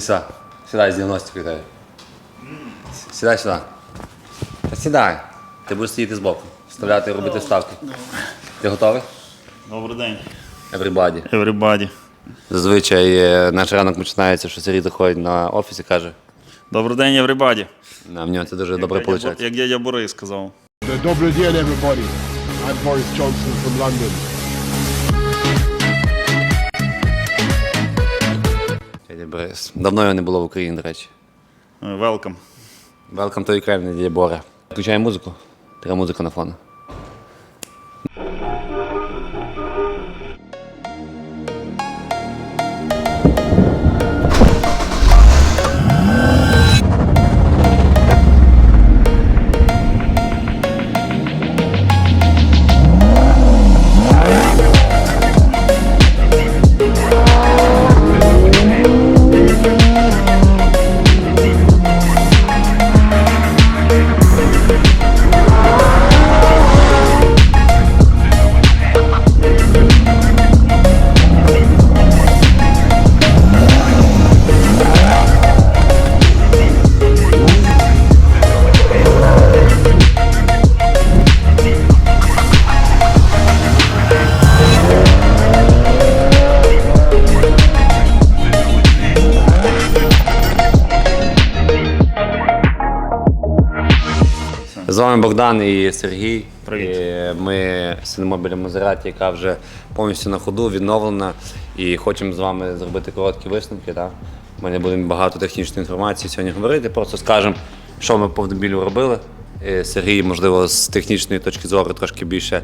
Сюди. Сідай з діагностикою дай. Сідай сюди. Та сідай. Ти будеш сидіти збоку. Вставляти і робити вставки. Ти готовий? Добрий день. Everybody. Everybody. Зазвичай е, наш ранок починається, що Сергій заходить на офіс і каже, Добрий день, everybody. «На, в нього це дуже добре як, дядя, виходить. Як дядя Борис сказав. Добрый день, everybody. I'm Boris Johnson from London. Борис. Давно його не було в Україні, до речі. Е, Welcome. Welcome to Ukraine, дядя Бора. Включаємо музику. Треба музику на фон. З вами Богдан і Сергій. Привіт. І Ми сидимо біля Мазераті, яка вже повністю на ходу, відновлена. І хочемо з вами зробити короткі висновки. Так? Ми не будемо багато технічної інформації сьогодні говорити, просто скажемо, що ми по автомобілю робили. І Сергій, можливо, з технічної точки зору трошки більше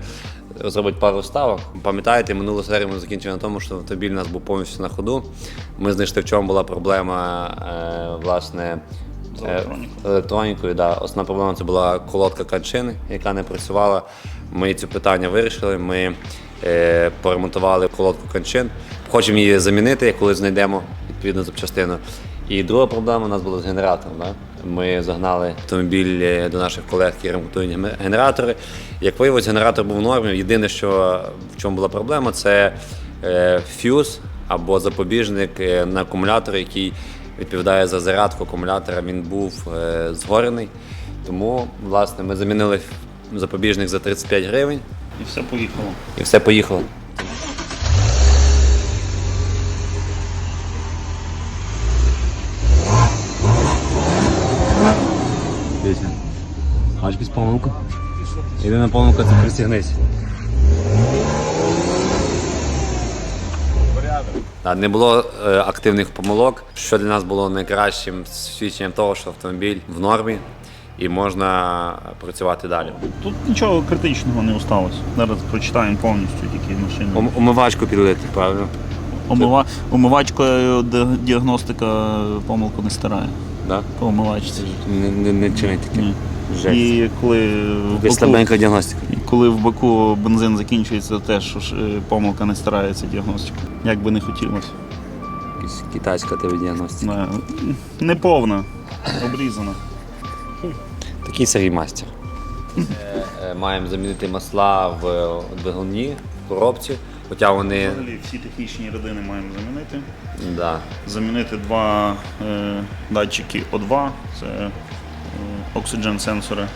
зробить пару ставок. Пам'ятаєте, минулу серію ми закінчили на тому, що автомобіль у нас був повністю на ходу. Ми знайшли, в чому була проблема, е, власне. Е, електронікою. електронікою. Да. Основна проблема це була колодка канчини, яка не працювала. Ми це питання вирішили. Ми е, поремонтували колодку канчин. Хочемо її замінити, коли знайдемо відповідну запчастину. І друга проблема у нас була з генератором. Да? Ми загнали автомобіль е, до наших колег, які ремонтують генератори. Як виявилось, генератор був в нормі. Єдине, що в чому була проблема, це е, фюз або запобіжник е, на акумулятор, який відповідає за зарядку акумулятора. Він був е, згорений. Тому, власне, ми замінили запобіжник за 35 гривень І все поїхало. і все поїхало. Дивіться. Бачиш якусь помилку? Єдина помилка це пристігнись. Не було е, активних помилок, що для нас було найкращим свідченням того, що автомобіль в нормі і можна працювати далі. Тут нічого критичного не осталось. Зараз прочитаємо повністю тільки машину. Ум- Умивачку підлити, правильно? Умива... Умивачкою діагностика помилку не стирає. Да? По умивачці. Не, не, не чинить таке. Жесть. І коли в Якась слабенька діагностика. коли в боку бензин закінчується, теж ж, е, помилка не стирається діагностика. Як би не хотілося. Якась китайська тебе діагностика. Не, не обрізана. Такий Сергій мастер. Е, Маємо замінити масла в е, двигуні, в коробці, хоча вони. Взагалі всі технічні рядини маємо замінити. Да. Замінити два е, датчики О2, це оксиджен сенсори.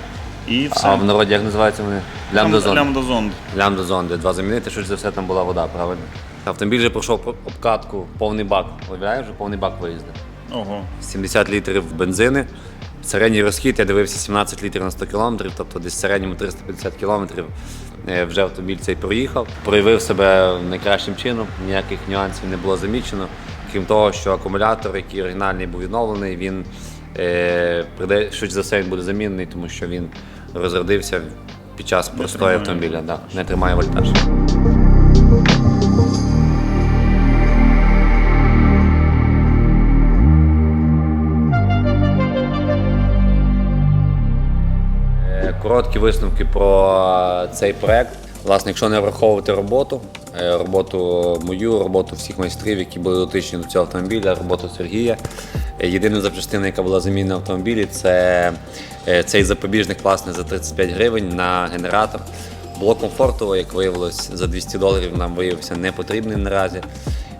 І все. А в народі як називаються вони? Лямдозон. Лямбдозонд. Лямдозонди. два замінити, щось за все там була вода, правильно? Автомобіль вже пройшов обкатку, повний бак. Уявляєш, вже повний бак виїздив. Ого. 70 літрів бензини. Середній розхід, я дивився 17 літрів на 100 кілометрів, тобто десь в середньому 350 кілометрів е, вже автомобіль цей проїхав. Проявив себе найкращим чином, ніяких нюансів не було замічено. Крім того, що акумулятор, який оригінальний був відновлений, він приде- швидше за все він буде замінений, тому що він розрядився під час тримає автомобіля. Да, не тримає вольтаж. Е, Короткі висновки про е, цей проект. Власне, якщо не враховувати роботу, е, роботу мою, роботу всіх майстрів, які були дотичні до цього автомобіля, роботу Сергія. Єдина запчастина, яка була замінена в автомобілі, це е, цей запобіжник власне, за 35 гривень на генератор. Блок комфорту, як виявилось, за 200 доларів нам виявився не потрібний наразі.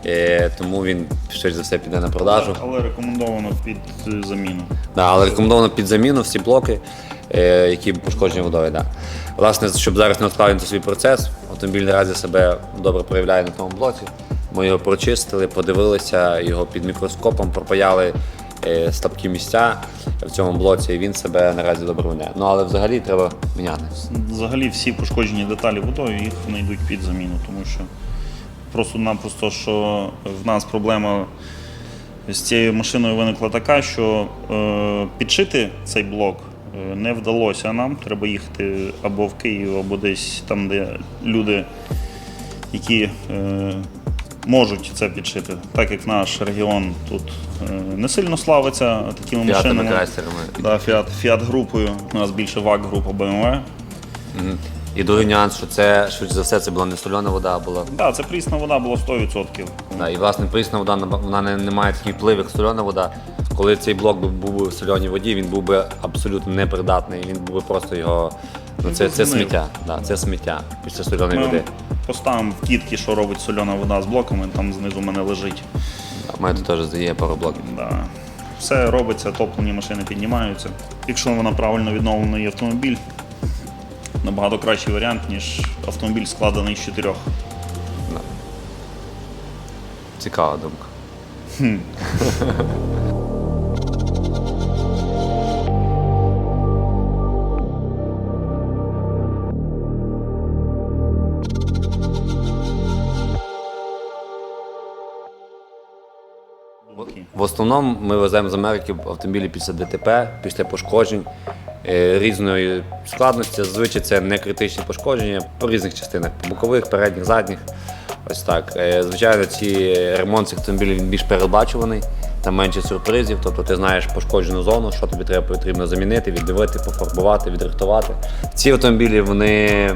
е, тому він швидше за все піде на продажу. Але рекомендовано під заміну. Да, але рекомендовано під заміну всі блоки, е, які пошкоджені водою. Да. Власне, щоб зараз не ускладнити свій процес, автомобіль наразі себе добре проявляє на тому блоці. Ми його прочистили, подивилися його під мікроскопом, пропаяли е, слабкі місця в цьому блоці, і він себе наразі добре. Ну але взагалі треба міняти. Взагалі всі пошкоджені деталі водою їх знайдуть під заміну, тому що просто-напросто, що в нас проблема з цією машиною виникла така, що е, підшити цей блок е, не вдалося нам. Треба їхати або в Київ, або десь там, де люди, які е, можуть це підшити. Так як наш регіон тут е, не сильно славиться такими П'ятими машинами. Да, Фіат, Фіат групою. У нас більше ВАК група BMW. І другий нюанс, що це швидше за все це була не сольона вода, а була. Да, це прісна вода була 100%. Да, і власне прісна вода вона не, не має такий вплив, як сольона вода. Коли цей блок був би в сольоній воді, він був би абсолютно непридатний. Він був би просто його. Ну, це, це сміття. Да, це сміття після сольоної Ми води. поставимо в кітки, що робить сольона вода з блоками, там знизу в мене лежить. У мене тут теж є пару блоків. Да. Все робиться, топлені машини піднімаються. Якщо вона правильно відновлений автомобіль, набагато кращий варіант, ніж автомобіль складений з чотирьох. Цікава думка. Думки. основному ми веземо з Америки автомобілі після ДТП, після пошкоджень е, різної складності. Зазвичай це не критичні пошкодження по різних частинах бокових, передніх, задніх. Ось так. Е, Звичайно, ці ремонт цих автомобілів більш передбачуваний, там менше сюрпризів. Тобто ти знаєш пошкоджену зону, що тобі треба потрібно замінити, віддивити, пофарбувати, відрихтувати. Ці автомобілі вони.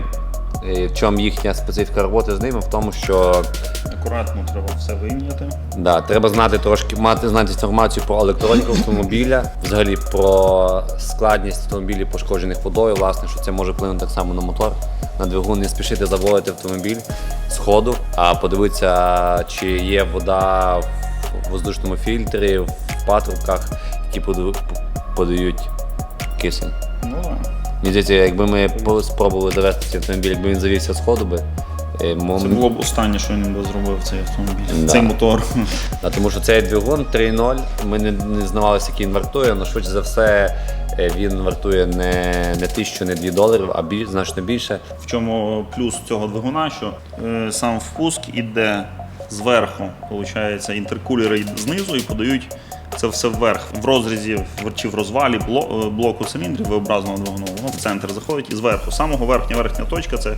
В чому їхня специфіка роботи з ними? В тому, що Акуратно треба все вим'яти. Да, треба знати трошки, мати знати інформацію про електроніку автомобіля, взагалі про складність автомобілів, пошкоджених водою, власне, що це може вплинути так само на мотор, на двигун, не спішити заводити автомобіль з ходу, а подивитися, чи є вода в воздушному фільтрі, в патрубках, які подають кисень. Ну. Мені здається, якби ми спробували довести цей автомобіль, якби він завівся з ходу би. е, мо- Це було б останнє, що він би зробив цей автомобіль. Да. Цей мотор. А тому що цей двигун 3.0, ми не, не знавалися, який він вартує, але швидше за все е, він вартує не, не тисячу, не дві доларів, а більш, значно більше. В чому плюс цього двигуна, що е, сам впуск іде зверху, виходить, інтеркулери знизу і подають це все вверх. В розрізі чи в розвалі е, блоку циліндрів V-образного двигуну, воно в центр заходить і зверху. Самого верхня верхня точка це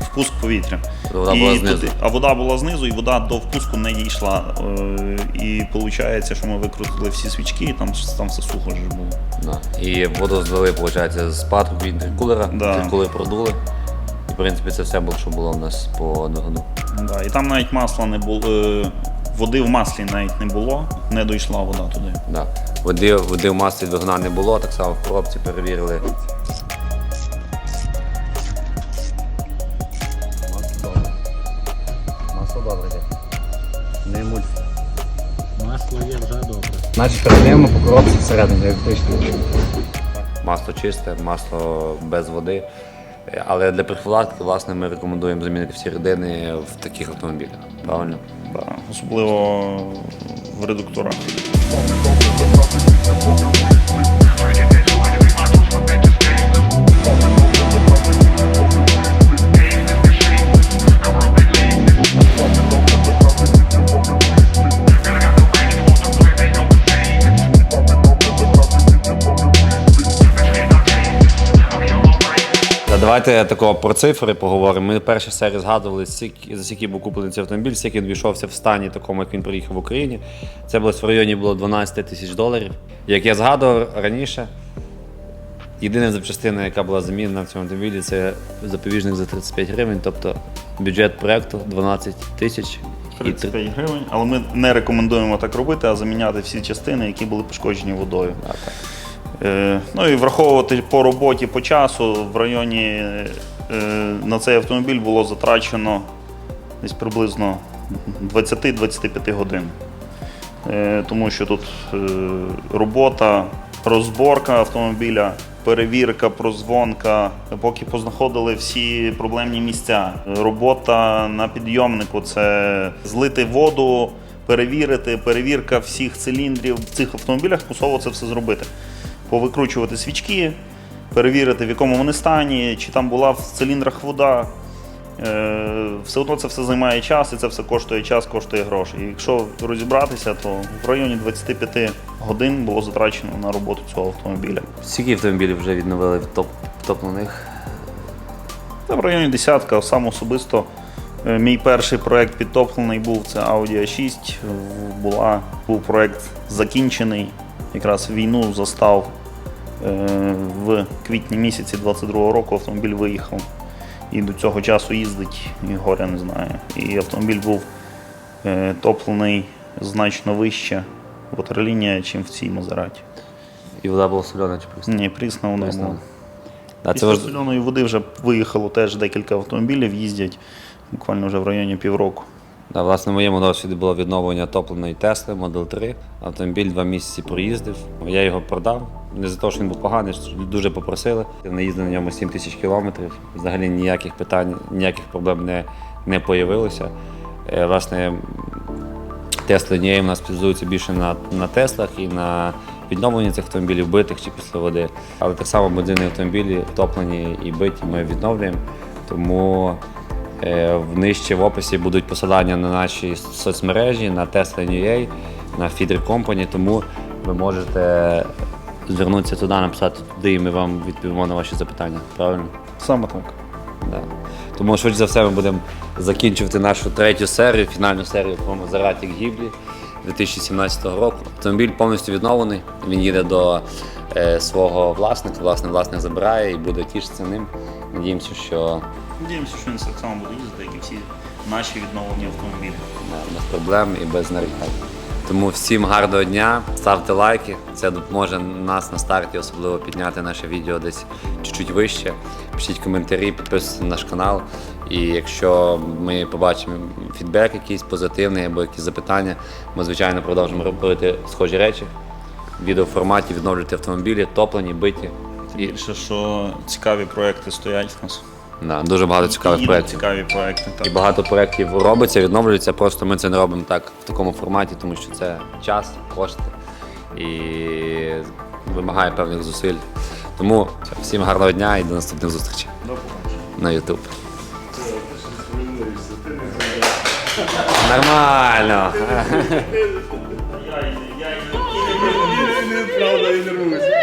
впуск повітря. Вода і була знизу. туди- а вода була знизу, і вода до впуску не дійшла. Е, І виходить, що ми викрутили всі свічки, і там, там все сухо ж було. Да. І воду злили, виходить, з патрубку інтеркулера, Да. інтеркулер продули. І в принципі це все було, що було в нас по двигуну. Да, і там навіть масла не було. Води в маслі навіть не було, не дійшла вода туди. Да. Води, води в маслі двигуна не було, так само в коробці перевірили. Масло добре. Масло добре. Не мульт. Масло є вже добре. Значить, передаємо по коробці всередину, як прийшли. Масло чисте, масло без води. Але для профілактики, власне, ми рекомендуємо замінити всі рідини в таких автомобілях. Правильно? Да, особливо в редукторах. Давайте такого про цифри поговоримо. Ми в першій серії згадували, скільки- за скільки був куплений цей автомобіль, скільки він війшовся в стані такому, як він приїхав в Україні. Це було в районі було 12 тисяч доларів. Як я згадував раніше, єдина запчастина, яка була замінена в цьому автомобілі, це запобіжник за 35 гривень, тобто бюджет проекту 12 тисяч. І 35 гривень, але ми не рекомендуємо так робити, а заміняти всі частини, які були пошкоджені водою. А, так. Е, ну і враховувати по роботі, по часу в районі е, на цей автомобіль було затрачено десь приблизно 20-25 годин. Е, Тому що тут робота, розборка автомобіля, перевірка, прозвонка, поки познаходили всі проблемні місця. Робота на підйомнику це злити воду, перевірити, перевірка всіх циліндрів в цих автомобілях, посово це все зробити. Повикручувати свічки, перевірити, в якому вони стані, чи там була в циліндрах вода. Е, Все одно це все займає час, і це все коштує час, коштує гроші. І якщо розібратися, то в районі 25 годин було затрачено на роботу цього автомобіля. Скільки автомобілів вже відновили топ, топлених? Та в районі десятка, сам особисто. е, Мій перший проект підтоплений був це Audi A6. Була, був проект закінчений. Якраз війну застав в квітні місяці 22-го року. Автомобіль виїхав. І до цього часу їздить, і горя не знає. І автомобіль був е, топлений значно вище ватерлінія, ніж в цій Мазераті. І вода була сольона чи просто? Ні, прісна вона Прісна. була. А це Після важ... соляної води вже виїхало теж декілька автомобілів, їздять буквально вже в районі півроку. Да, власне, в моєму досвіді було відновлення топленої Тесли Model 3. Автомобіль два місяці проїздив. Я його продав. Не за те, що він був поганий, дуже попросили. Я наїздив на ньому 7 тисяч кілометрів. Взагалі ніяких питань, ніяких проблем не, не появилося. Е, Власне, Тесли Нієї в нас спеціалізуються більше на, на Теслах і на відновленні цих автомобілів битих чи після води. Але так само бензинні автомобілі топлені і биті ми відновлюємо. Тому нижче в описі будуть посилання на наші соцмережі, на Tesla New на Feeder Company, тому ви можете звернутися туди, написати туди, і ми вам відповімо на ваші запитання. Правильно? Саме так. Да. Тому швидше за все ми будемо закінчувати нашу третю серію, фінальну серію про Мазераті Гіблі 2017 року. Автомобіль повністю відновлений. Він їде до е, свого власника. Власне, власник забирає і буде тішитися ним. Надіємося, що Надіємося, що він так само буде їздити, як і всі наші відновлені автомобілі. без проблем і без нарікань. Тому всім гарного дня, ставте лайки. Це допоможе нас на старті, особливо підняти наше відео десь чуть-чуть вище. Пишіть коментарі, підписуйтесь на наш канал. І якщо ми побачимо фідбек якийсь позитивний або якісь запитання, ми звичайно продовжимо робити схожі речі. В відеоформаті відновлювати автомобілі, топлені, биті. І Більше, що цікаві проекти стоять в нас. Да, дуже багато цікавих Їдуть проєктів. Цікаві проекти. І багато проєктів робиться, відновлюється. Просто ми це не робимо так в такому форматі, тому що це час, кошти і вимагає певних зусиль. Тому всім гарного дня і до наступних зустрічей До побачення. на YouTube. Нормально. Я, я, я, Правда, і нервуюся.